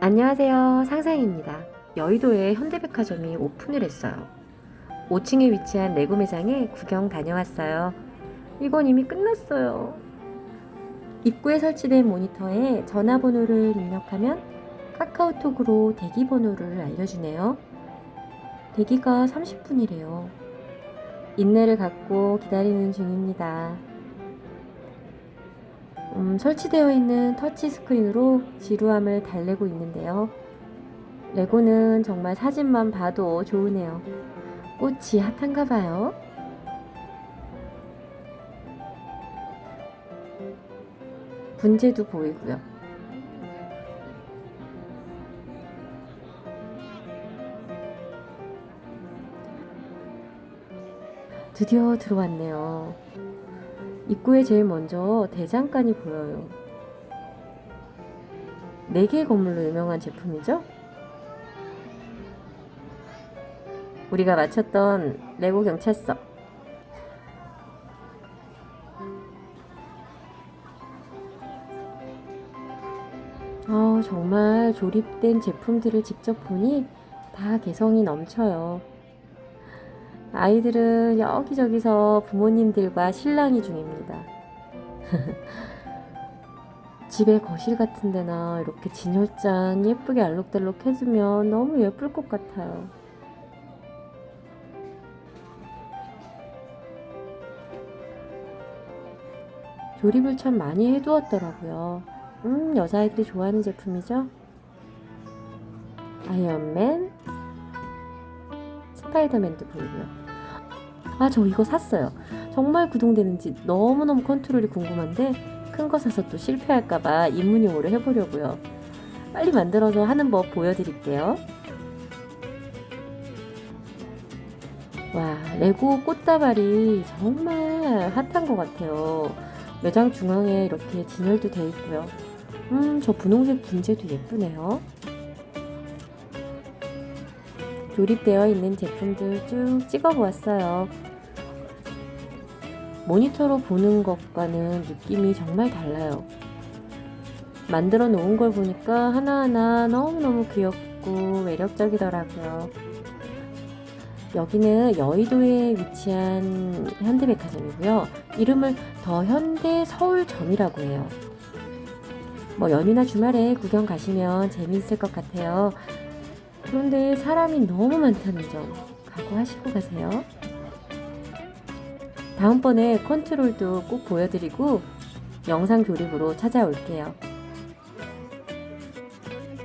안녕하세요. 상상입니다. 여의도에 현대백화점이 오픈을 했어요. 5층에 위치한 레고 매장에 구경 다녀왔어요. 이건 이미 끝났어요. 입구에 설치된 모니터에 전화번호를 입력하면 카카오톡으로 대기 번호를 알려주네요. 대기가 30분이래요. 인내를 갖고 기다리는 중입니다. 음, 설치되어 있는 터치 스크린으로 지루함을 달래고 있는데요. 레고는 정말 사진만 봐도 좋으네요. 꽃이 핫한가 봐요. 분재도 보이고요. 드디어 들어왔네요. 입구에 제일 먼저 대장간이 보여요. 네 개의 건물로 유명한 제품이죠? 우리가 맞췄던 레고 경찰서. 아, 정말 조립된 제품들을 직접 보니 다 개성이 넘쳐요. 아이들은 여기저기서 부모님들과 실랑이 중입니다. 집에 거실 같은 데나 이렇게 진열장 예쁘게 알록달록 해두면 너무 예쁠 것 같아요. 조립을 참 많이 해두었더라고요. 음, 여자아이들이 좋아하는 제품이죠? 아이언맨, 스파이더맨도 보이고요. 아, 저 이거 샀어요. 정말 구동되는지 너무너무 컨트롤이 궁금한데 큰 거 사서 또 실패할까봐 입문용으로 해보려고요. 빨리 만들어서 하는 법 보여드릴게요. 와, 레고 꽃다발이 정말 핫한 것 같아요. 매장 중앙에 이렇게 진열도 돼 있고요. 음, 저 분홍색 분재도 예쁘네요. 조립되어 있는 제품들 쭉 찍어 보았어요. 모니터로 보는 것과는 느낌이 정말 달라요. 만들어 놓은 걸 보니까 하나하나 너무너무 귀엽고 매력적이더라고요. 여기는 여의도에 위치한 현대백화점이고요. 이름을 더 현대 서울점이라고 해요. 뭐 연휴나 주말에 구경 가시면 재미있을 것 같아요. 그런데 사람이 너무 많다는 점 각오하시고 가세요. 다음번에 컨트롤도 꼭 보여드리고 영상 조립으로 찾아올게요.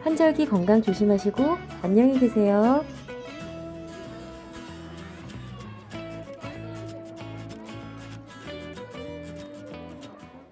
한절기 건강 조심하시고 안녕히 계세요.